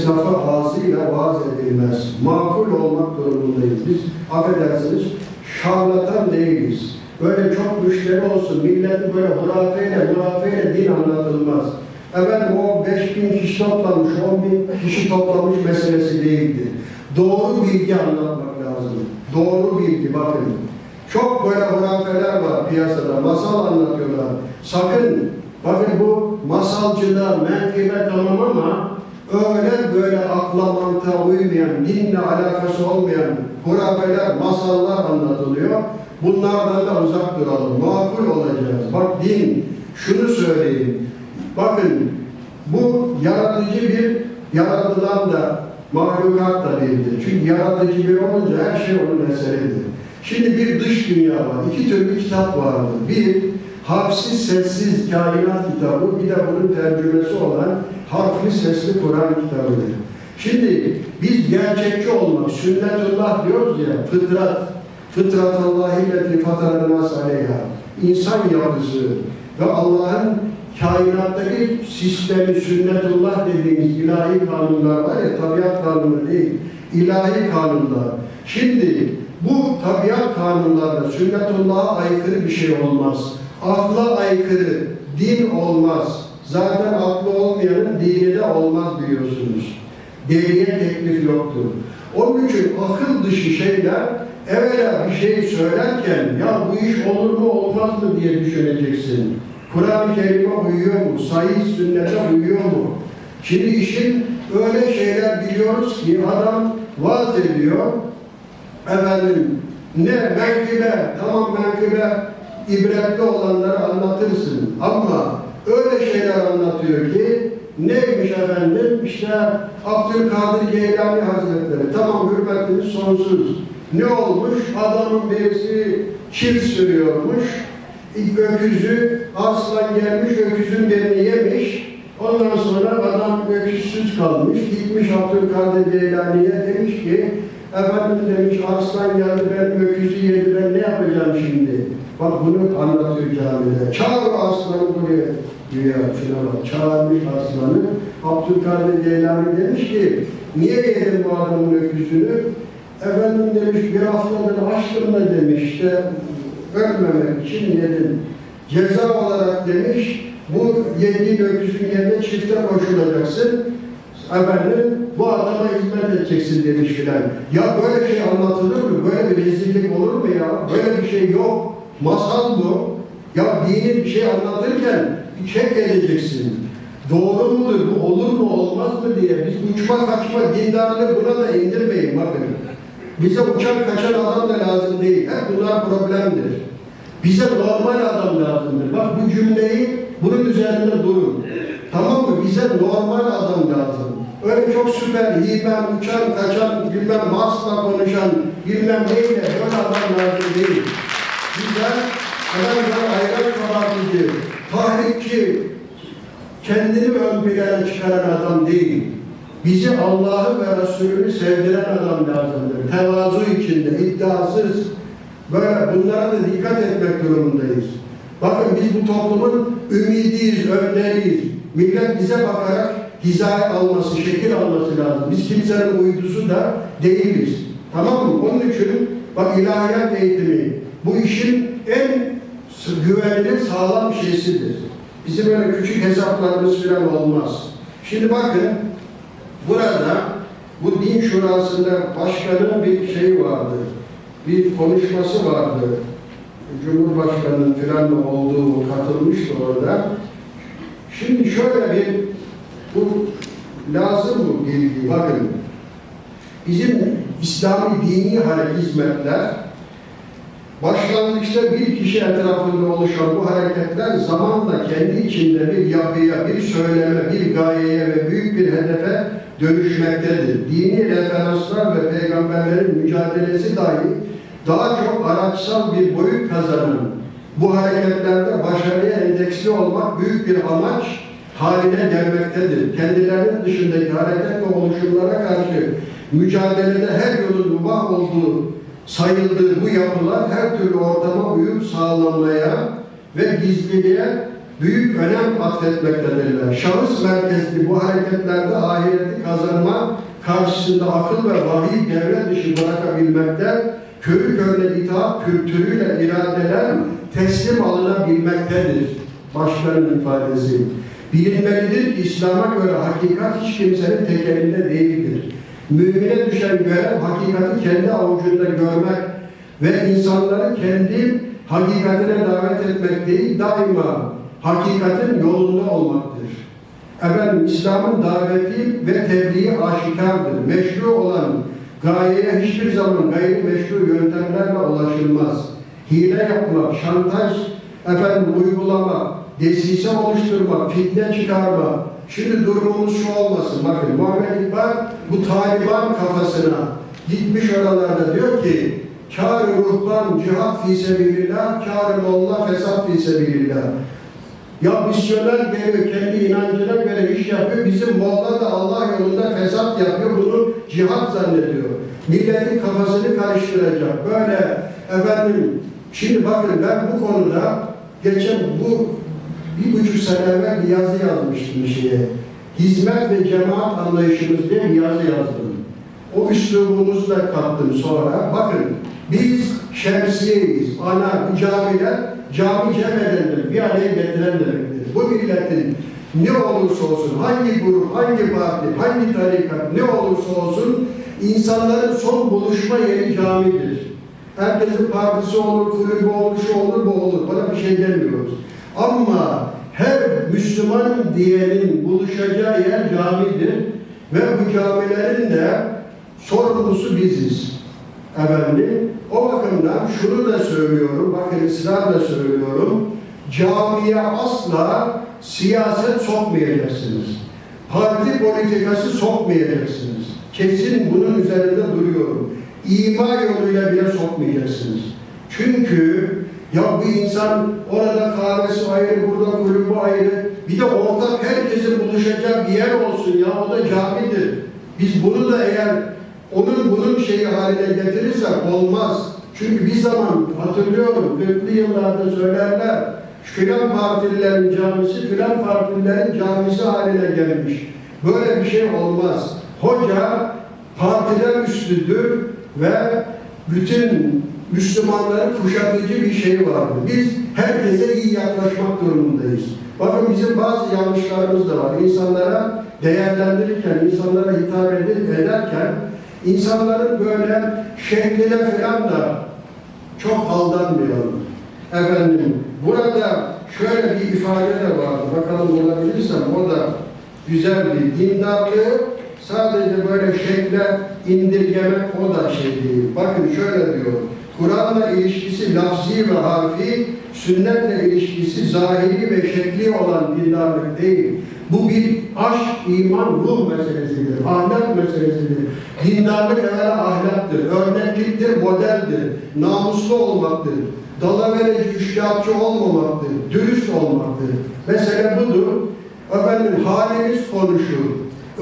Esnafı ağzıyla vaaz edilmez. Makul olmak durumundayız. Biz affedersiniz şarlatan değiliz. Böyle çok müşteri olsun, milleti böyle hurafeyle, hurafeyle din anlatılmaz. Efendim o 5 bin kişi toplamış, 10 bin kişi toplamış meselesi değildir. Doğru bilgi anlatmak lazım. Doğru bilgi bakın. Çok böyle hurafeler var piyasada, masal anlatıyorlar. Sakın, bakın bu masalcılar, menkıbe tamam ama öyle böyle akla mantığa uymayan, dinle alakası olmayan hurafeler, masallar anlatılıyor. Bunlardan da uzak duralım, makul olacağız. Bak din, şunu söyleyeyim. Bakın bu yaratıcı bir yaratılan da mahlukat da değildir. Çünkü yaratıcı bir olunca her şey onun eseridir. Şimdi bir dış dünya var. İki türlü kitap vardır. Bir, harfsiz sessiz kainat kitabı, bir de bunun tercümesi olan harfli sesli Kur'an kitabıdır. Şimdi biz gerçekçi olmak, sünnetullah diyoruz ya, fıtrat, fıtratallahi leti fatarnas aleyha, insan yapısı ve Allah'ın kainattaki sistemi, sünnetullah dediğimiz ilahi kanunlar var ya, tabiat kanunu değil, ilahi kanunlar. Şimdi bu tabiat kanunlarında sünnetullah'a aykırı bir şey olmaz. Akla aykırı, din olmaz. Zaten aklı olmayanın dini de olmaz biliyorsunuz. Deliye teklif yoktur. Onun için akıl dışı şeyler evvela bir şey söylerken ya bu iş olur mu olmaz mı diye düşüneceksin. Kur'an-ı Kerim'e uyuyor mu? Sahih sünnete uyuyor mu? Şimdi işin öyle şeyler biliyoruz ki adam vaaz ediyor. Efendim ne menkıbe, tamam menkıbe ibretli olanları anlatırsın. Ama öyle şeyler anlatıyor ki neymiş efendim? İşte Abdülkadir Geylani Hazretleri. Tamam hürmetimiz sonsuz. Ne olmuş? Adamın birisi çift sürüyormuş. Öküzü aslan gelmiş öküzün birini yemiş. Ondan sonra adam öküzsüz kalmış. Gitmiş Abdülkadir Geylani'ye demiş ki efendim demiş aslan geldi ben öküzü yedi ben ne yapacağım şimdi bak bunu anlatıyor camide çağır aslanı buraya şuna bak, çağırmış aslanı. Abdülkadir Geylani demiş ki, niye yedin bu adamın öküzünü? Efendim demiş, bir haftadır açtım da demiş, işte ölmemek için yedim. Ceza olarak demiş, bu yediğin öküzün yerine çifte koşulacaksın. Efendim, bu adama hizmet edeceksin demiş filan. Ya böyle şey anlatılır mı? Böyle bir rezillik olur mu ya? Böyle bir şey yok. Masal bu. Ya dini bir şey anlatırken bir çek edeceksin. Doğru mudur, bu olur mu, olmaz mı diye biz uçma kaçma dindarlığı buna da indirmeyin bakın. Bize uçak kaçan adam da lazım değil. Hep bunlar problemdir. Bize normal adam lazımdır. Bak bu cümleyi bunun üzerinde durun. Tamam mı? Bize normal adam lazım. Öyle çok süper, hibem, uçan, kaçan, bilmem Mars'la konuşan, bilmem neyle böyle adam lazım değil. Bize Efendim ayran kabartıcı, tahrikçi, kendini ön plana çıkaran adam değil. Bizi Allah'ı ve Resulünü sevdiren adam lazımdır. Tevazu içinde, iddiasız. Böyle bunlara da dikkat etmek durumundayız. Bakın biz bu toplumun ümidiyiz, önderiyiz. Millet bize bakarak hizaya alması, şekil alması lazım. Biz kimsenin uydusu da değiliz. Tamam mı? Onun için bak ilahiyat eğitimi bu işin en güvenilir, sağlam şeysidir. Bizim öyle küçük hesaplarımız falan olmaz. Şimdi bakın, burada bu din şurasında başkanın bir şey vardı, bir konuşması vardı. Cumhurbaşkanının filan olduğu katılmıştı orada. Şimdi şöyle bir, bu lazım bu bilgi, bakın. Bizim İslami dini hizmetler Başlangıçta bir kişi etrafında oluşan bu hareketler zamanla kendi içinde bir yapıya, bir söyleme, bir gayeye ve büyük bir hedefe dönüşmektedir. Dini referanslar ve peygamberlerin mücadelesi dahi daha çok araçsal bir boyut kazanan bu hareketlerde başarıya endeksli olmak büyük bir amaç haline gelmektedir. Kendilerinin dışındaki hareket ve oluşumlara karşı mücadelede her yolun mübah olduğu sayıldığı bu yapılar her türlü ortama uyum sağlamaya ve gizliliğe büyük önem atfetmektedirler. Şahıs merkezli bu hareketlerde ahireti kazanma karşısında akıl ve vahiy devre dışı bırakabilmekte, körü körüne itaat kültürüyle iradeler teslim alınabilmektedir. Başkanın ifadesi. Bilinmelidir ki İslam'a göre hakikat hiç kimsenin tek elinde değildir. Mümine düşen görev hakikati kendi avucunda görmek ve insanları kendi hakikatine davet etmek değil, daima hakikatin yolunda olmaktır. Efendim İslam'ın daveti ve tebliği aşikardır. Meşru olan gayeye hiçbir zaman gayri meşru yöntemlerle ulaşılmaz. Hile yapmak, şantaj, efendim uygulamak, desise oluşturmak, fitne çıkarmak. Şimdi durumumuz şu olmasın. Bakın Muhammed İkbal bu Taliban kafasına gitmiş oralarda diyor ki kâr-ı ruhban cihat fi sebilillah, kâr-ı molla fesat fi sebilillah. Ya misyoner geliyor kendi inancına göre iş yapıyor. Bizim molla da Allah yolunda fesat yapıyor. Bunu cihat zannediyor. Milletin kafasını karıştıracak. Böyle efendim şimdi bakın ben bu konuda geçen bu bir buçuk sene evvel bir yazı yazmıştım şeye. Hizmet ve cemaat anlayışımız diye bir yazı yazdım. O üslubumuzu da kattım sonra. Bakın biz şemsiyeyiz. Ana, bu camiler cami cem edendir, bir araya getiren demektir. Bu milletin ne olursa olsun, hangi grup, hangi parti, hangi tarikat ne olursa olsun insanların son buluşma yeri camidir. Herkesin partisi olur, kulübü olur, şu olur, bu olur. Bana bir şey demiyoruz. Ama her Müslüman diyenin buluşacağı yer camidir. Ve bu camilerin de sorumlusu biziz. Efendim, o bakımdan şunu da söylüyorum, bakın ısrarla söylüyorum. Camiye asla siyaset sokmayacaksınız. Parti politikası sokmayacaksınız. Kesin bunun üzerinde duruyorum. İma yoluyla bile sokmayacaksınız. Çünkü ya bu insan orada kahvesi ayrı, burada kulübü ayrı. Bir de ortak herkesin buluşacağı bir yer olsun ya o da camidir. Biz bunu da eğer onun bunun şeyi haline getirirsek olmaz. Çünkü bir zaman hatırlıyorum 40'lı yıllarda söylerler filan partililerin camisi filan partililerin camisi haline gelmiş. Böyle bir şey olmaz. Hoca partiler üstüdür ve bütün Müslümanların kuşatıcı bir şey vardır. Biz herkese iyi yaklaşmak durumundayız. Bakın bizim bazı yanlışlarımız da var. İnsanlara değerlendirirken, insanlara hitap ederken insanların böyle şekline falan da çok aldanmayalım. Efendim, burada şöyle bir ifade de vardı. Bakalım bulabilirsem o da güzel bir dindarlığı sadece böyle şekle indirgemek o da şey değil. Bakın şöyle diyor. Kur'an'la ilişkisi lafzi ve harfi, sünnetle ilişkisi zahiri ve şekli olan dindarlık değil. Bu bir aşk, iman, ruh meselesidir, ahlak meselesidir. Dindarlık evvela ahlaktır, örnekliktir, modeldir, namuslu olmaktır, dalaverici, üçkağıtçı olmamaktır, dürüst olmaktır. Mesele budur. Efendim halimiz konuşur.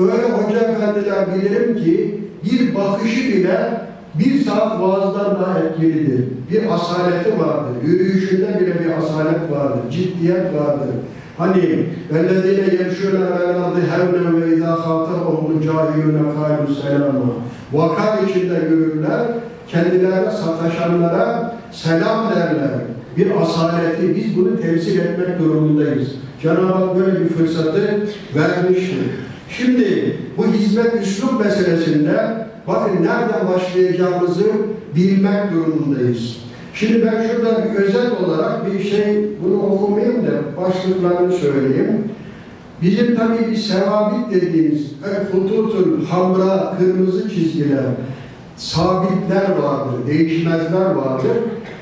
Öyle hoca efendiler bilirim ki bir bakışı bile bir saat vaazdan daha etkilidir. Bir asaleti vardır. Yürüyüşünde bile bir asalet vardır. Ciddiyet vardır. Hani اَلَّذِينَ يَمْشُونَ عَلَى الْأَرْضِ هَوْنًا وَاِذَا خَاطَبَهُمُ الْجَاهِلُونَ قَالُوا سَلَامًا Vakar içinde yürürler, kendilerine sataşanlara selam derler. Bir asaleti, biz bunu temsil etmek durumundayız. Cenab-ı Hak böyle bir fırsatı vermiştir. Şimdi bu hizmet üslup meselesinde bakın nereden başlayacağımızı bilmek durumundayız. Şimdi ben şurada bir özet olarak bir şey, bunu okumayayım da başlıklarını söyleyeyim. Bizim tabii bir sevabit dediğimiz, hututun, hamra, kırmızı çizgiler, sabitler vardır, değişmezler vardır.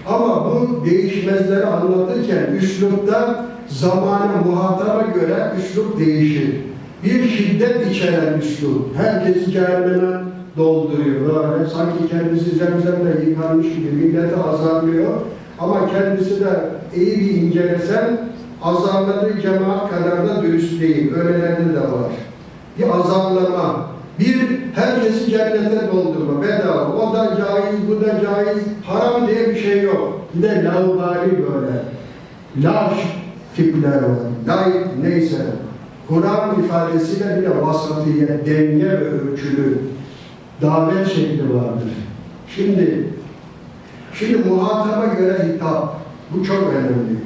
Ama bu değişmezleri anlatırken üslupta zamana, muhataba göre üslup değişir. Bir şiddet içeren üslup, herkesi cehenneme dolduruyor. Böyle sanki kendisi zemzemle yıkanmış gibi milleti azarlıyor. Ama kendisi de iyi bir incelesen azarladığı cemaat kadar da dürüst değil. Öylelerde de var. Bir azarlama, bir herkesi cennete doldurma, bedava. O da caiz, bu da caiz. Haram diye bir şey yok. Bir de laubali böyle. Laş, tipler var. Layık neyse. Kur'an ifadesiyle bile vasatiye, denge ve ölçülü davet şekli vardır. Şimdi şimdi muhataba göre hitap. Bu çok önemli.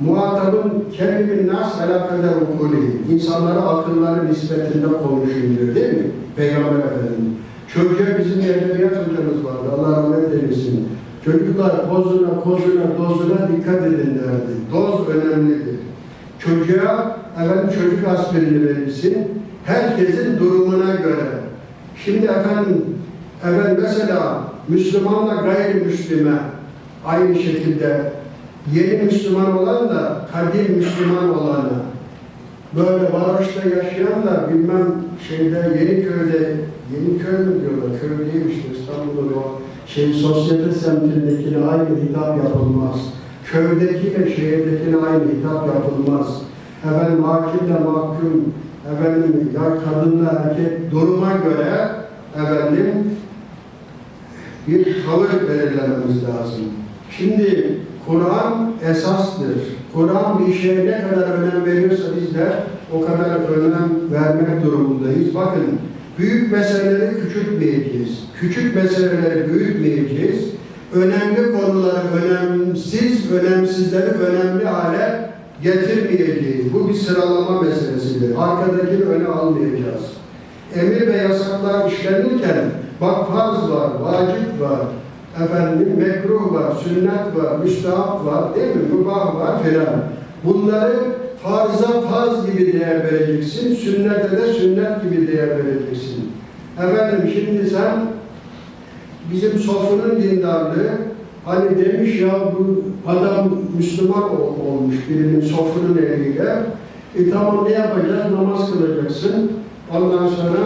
Muhatabın kendini nas alakadar ukulü, insanlara akılları nispetinde konuşun diyor değil mi? Peygamber Efendimiz. Çocuğa bizim edebiyat hocamız vardı, Allah rahmet eylesin. Çocuklar pozuna, kozuna, dozuna dikkat edin derdi. Doz önemlidir. Çocuğa efendim çocuk aspirini verirsin, herkesin durumuna göre. Şimdi efendim, efendim mesela Müslümanla gayrimüslime aynı şekilde yeni Müslüman olan da kadim Müslüman olanı böyle varoşta yaşayan da bilmem şeyde Yeniköy'de Yeniköy mü diyorlar? Köy değil işte İstanbul'un o şey sosyete semtindekine aynı hitap yapılmaz. Köydekiyle şehirdekine aynı hitap yapılmaz. Efendim hakimle mahkum, efendim ya kadınla erkek duruma göre efendim bir tavır belirlememiz lazım. Şimdi Kur'an esastır. Kur'an bir şeye ne kadar önem veriyorsa biz de o kadar önem vermek durumundayız. Bakın, büyük meseleleri küçültmeyeceğiz. Küçük meseleleri büyütmeyeceğiz. Önemli konuları önemsiz, önemsizleri önemli hale getirmeyeceğiz. Bu bir sıralama meselesidir. Arkadakini öne almayacağız. Emir ve yasaklar işlenirken bak farz var, vacip var, efendim mekruh var, sünnet var, müstahap var, değil mi? Mübah var filan. Bunları farza farz gibi değer vereceksin, sünnete de sünnet gibi değer vereceksin. Efendim şimdi sen bizim sofunun dindarlığı hani demiş ya bu adam Müslüman ol- olmuş birinin sofunun eliyle. E tamam ne yapacağız? Namaz kılacaksın. Ondan sonra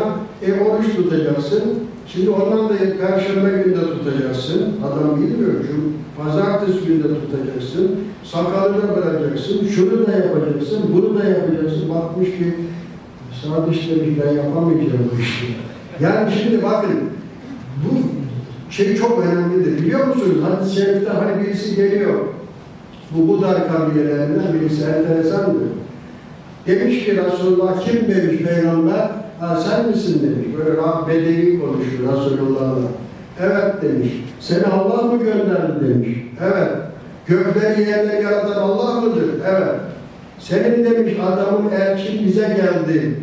e oruç tutacaksın. Şimdi ondan da perşembe günde tutacaksın. Adam bilmiyor. Şu pazartesi günde tutacaksın. Sakalı da bırakacaksın. Şunu da yapacaksın. Bunu da yapacaksın. Bakmış ki Sadıç demiş ben yapamayacağım bu işi. Yani şimdi bakın bu şey çok önemlidir. Biliyor musunuz? Hadis-i şerifte hani birisi geliyor. Bu Budar kabilelerinden birisi enteresandır. Demiş ki Resulullah kim demiş peygamber? Ha, sen misin demiş. Böyle rahat bedevi konuşuyor Resulullah'la. Evet demiş. Seni Allah mı gönderdi demiş. Evet. Gökleri yerleri yaratan Allah mıdır? Evet. Senin demiş adamın elçin bize geldi.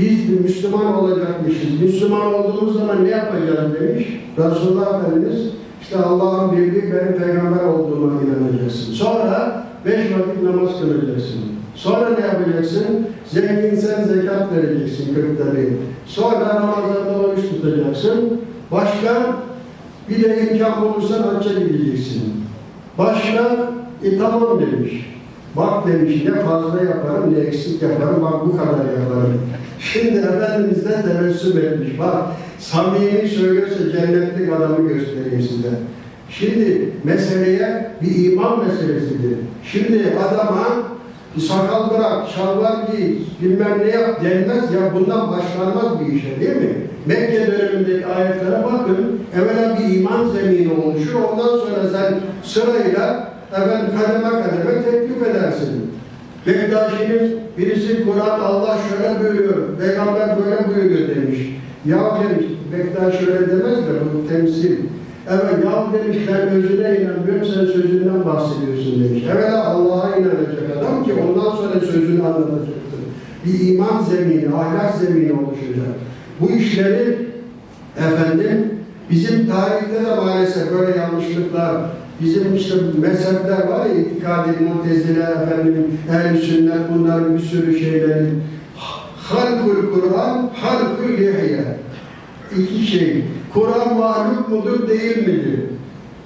Biz bir Müslüman olacakmışız. Müslüman olduğumuz zaman ne yapacağız demiş. Resulullah Efendimiz işte Allah'ın bildiği benim peygamber olduğuma inanacaksın. Sonra beş vakit namaz kılacaksın. Sonra ne yapacaksın? Zenginsen zekat vereceksin kırkta bir. Sonra Ramazan'da oruç tutacaksın. Başka bir de imkan bulursan hacca gideceksin. Başka e demiş. Bak demiş ne fazla yaparım ne eksik yaparım bak bu kadar yaparım. Şimdi Efendimiz de tebessüm etmiş. Bak samimi söylüyorsa cennetlik adamı göstereyim size. Şimdi meseleye bir iman meselesidir. Şimdi adama bir sakal bırak, şalvar giy, bilmem ne yap denmez ya bundan başlanmaz bir işe değil mi? Mekke dönemindeki ayetlere bakın, evvela bir iman zemini oluşur, ondan sonra sen sırayla efendim kademe kademe teklif edersin. Bektaşi'nin birisi Kur'an Allah şöyle buyuruyor, peygamber böyle buyuruyor demiş. Ya demiş, Bektaş şöyle demez de bu temsil. Evet ya demiş ben özüne inanmıyorum sen sözünden bahsediyorsun demiş. Evvela Allah'a inanacak adam ki ondan sonra sözünü anlatacaktır. Bir iman zemini, ahlak zemini oluşacak. Bu işleri efendim bizim tarihte de maalesef böyle yanlışlıklar Bizim işte mezhepler var ya, itikadi, mutezile, efendim, ehl sünnet, bunların bir sürü şeyleri. Halkul Kur'an, halkul lihye. İki şey. Kur'an mahluk mudur, değil midir?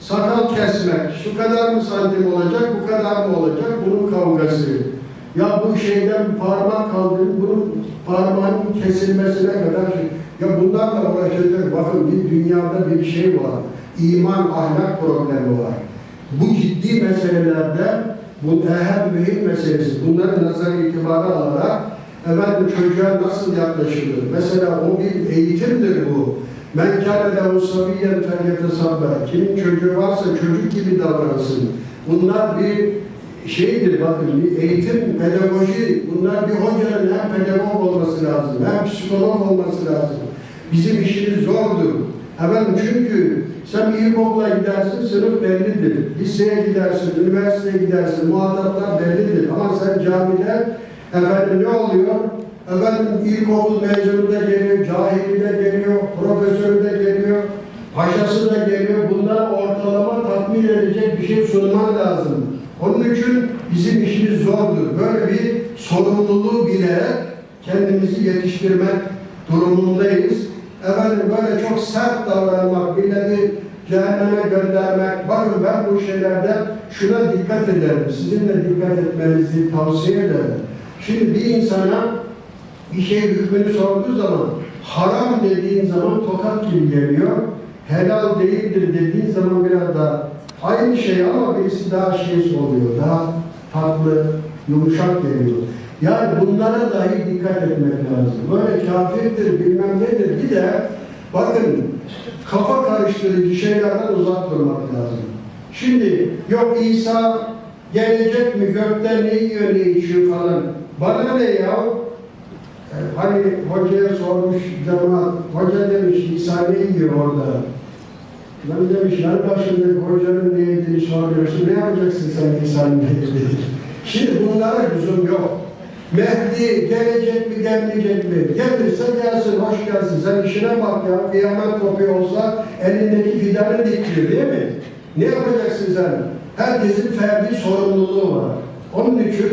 Sakal kesmek, şu kadar mı santim olacak, bu kadar mı olacak, bunun kavgası. Ya bu şeyden parmak kaldırıp bunun parmağının kesilmesine kadar şey. Ya bunlarla uğraşacak. Bakın bir dünyada bir şey var. İman, ahlak problemi var. Bu ciddi meselelerde bu ehem mühim meselesi. Bunları nazar itibara alarak efendim çocuğa nasıl yaklaşılır? Mesela o bir eğitimdir bu. Men kâne lehu saviyyen felyetesabbâ. Kimin çocuğu varsa çocuk gibi davransın. Bunlar bir şeydir bakın bir eğitim, pedagoji bunlar bir hocanın hem pedagog olması lazım hem psikolog olması lazım. Bizim işimiz zordur. Efendim çünkü sen ilkokula gidersin sınıf bellidir. Liseye gidersin, üniversiteye gidersin muhataplar bellidir. Ama sen camide efendim ne oluyor? Efendim ilkokul mezunu da geliyor, cahili de geliyor, profesörü de geliyor, paşası da geliyor. Bunlara ortalama tatmin edecek bir şey sunman lazım. Onun için bizim işimiz zordur. Böyle bir sorumluluğu bilerek kendimizi yetiştirmek durumundayız. Efendim böyle çok sert davranmak, milleti cehenneme göndermek. Bakın ben bu şeylerde şuna dikkat ederim. Sizin de dikkat etmenizi tavsiye ederim. Şimdi bir insana bir şey hükmünü sorduğu zaman haram dediğin zaman tokat gibi geliyor. Helal değildir dediğin zaman biraz da aynı şey ama birisi daha şey oluyor. Daha tatlı, yumuşak geliyor. Yani bunlara dahi dikkat etmek lazım. Böyle kafirdir, bilmem nedir. Bir de bakın kafa karıştırıcı şeylerden uzak durmak lazım. Şimdi yok İsa gelecek mi, gökten ne yiyor, ne içiyor falan. Bana ne ya? Ee, Hani hocaya sormuş cemaat, hoca demiş İsa ne yiyor orada? Ben demiş, yan başındaki hocanın ne yediğini soruyorsun, ne yapacaksın sen İsa'nın ne yediğini? Şimdi bunlara lüzum yok. Mehdi gelecek mi, gelmeyecek mi? Gelirse gelsin, hoş gelsin. Sen işine bak ya, kıyamet kopuyor olsa elindeki fidanı dikiyor değil mi? Ne yapacaksın sen? Herkesin ferdi sorumluluğu var. Onun için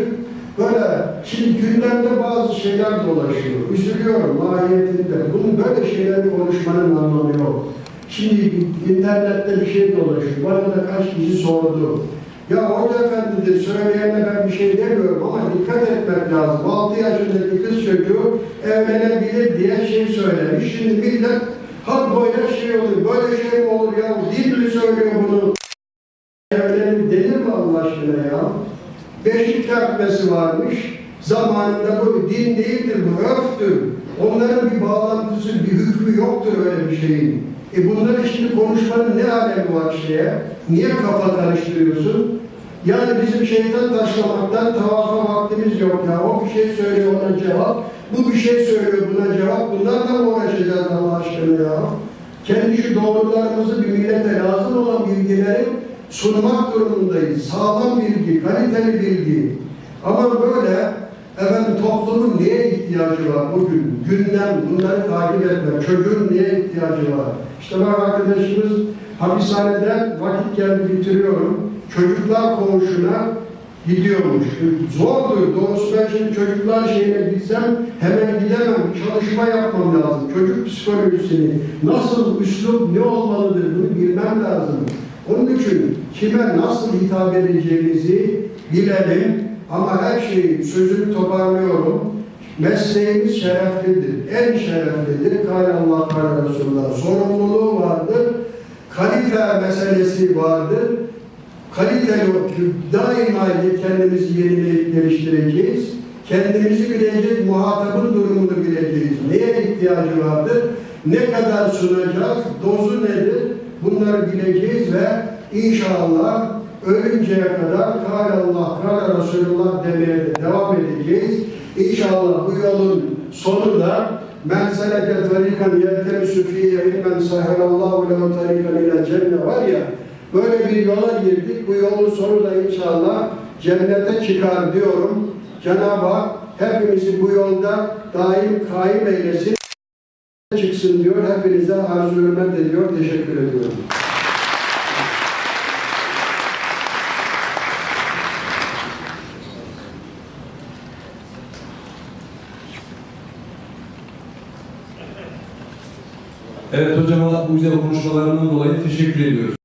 böyle, şimdi gündemde bazı şeyler dolaşıyor. Üzülüyorum mahiyetinde. Bunun böyle şeyleri konuşmanın anlamı yok. Şimdi internette bir şey dolaşıyor. Bana da kaç kişi sordu. Ya hoca efendidir, söyleyene ben bir şey demiyorum ama dikkat etmek lazım. 6 yaşındaki kız çocuğu evlenebilir diye şey söylemiş. Şimdi millet ha böyle şey olur, böyle şey mi olur ya? Din mi söylüyor bunu? Evlenin denir mi Allah aşkına ya? Beşik kertmesi varmış. Zamanında bu din değildir, bu örftür. Onların bir bağlantısı, bir hükmü yoktur öyle bir şeyin. E bunları şimdi konuşmanın ne alemi var şeye? Niye kafa karıştırıyorsun? Yani bizim şeytan taşlamaktan tavafa vaktimiz yok ya. O bir şey söylüyor ona cevap. Bu bir şey söylüyor buna cevap. Bunlarla mı uğraşacağız Allah aşkına ya? Kendi şu doğrularımızı bir millete lazım olan bilgileri sunmak durumundayız. Sağlam bilgi, kaliteli bilgi. Ama böyle efendim toplumun neye ihtiyacı var bugün? Gündem bunları takip etmek. Çocuğun neye ihtiyacı var? İşte bak arkadaşımız hapishaneden vakit geldi bitiriyorum. Çocuklar koğuşuna gidiyormuş. Zordur. Doğrusu ben şimdi çocuklar şeyine gitsem hemen gidemem. Çalışma yapmam lazım. Çocuk psikolojisini, nasıl üslup ne olmalıdır bunu bilmem lazım. Onun için kime nasıl hitap edeceğimizi bilelim. Ama her şeyi sözünü toparlıyorum. Mesleğimiz şereflidir. En şereflidir. Kâle Allah Teala Resulullah. Sorumluluğu vardır. Kalite meselesi vardır. Kaliteli daima kendimizi yenileyip geliştireceğiz. Kendimizi bileceğiz, muhatabın durumunu bileceğiz. Neye ihtiyacı vardır? Ne kadar sunacağız? Dozu nedir? Bunları bileceğiz ve inşallah ölünceye kadar Kâle Allah, Kâle Resulullah demeye de devam edeceğiz. İnşallah bu yolun sonu da men seleke tarikan yeltemisu fiyye ilmen sahilallahu lehu tarikan ile cennet var ya böyle bir yola girdik. Bu yolun sonu da inşallah cennete çıkar diyorum. Cenab-ı Hak hepimizi bu yolda daim kaim eylesin çıksın diyor. Hepinize arzu hürmet ediyor. Teşekkür ediyorum. Evet hocama bu güzel konuşmalarından dolayı teşekkür ediyoruz.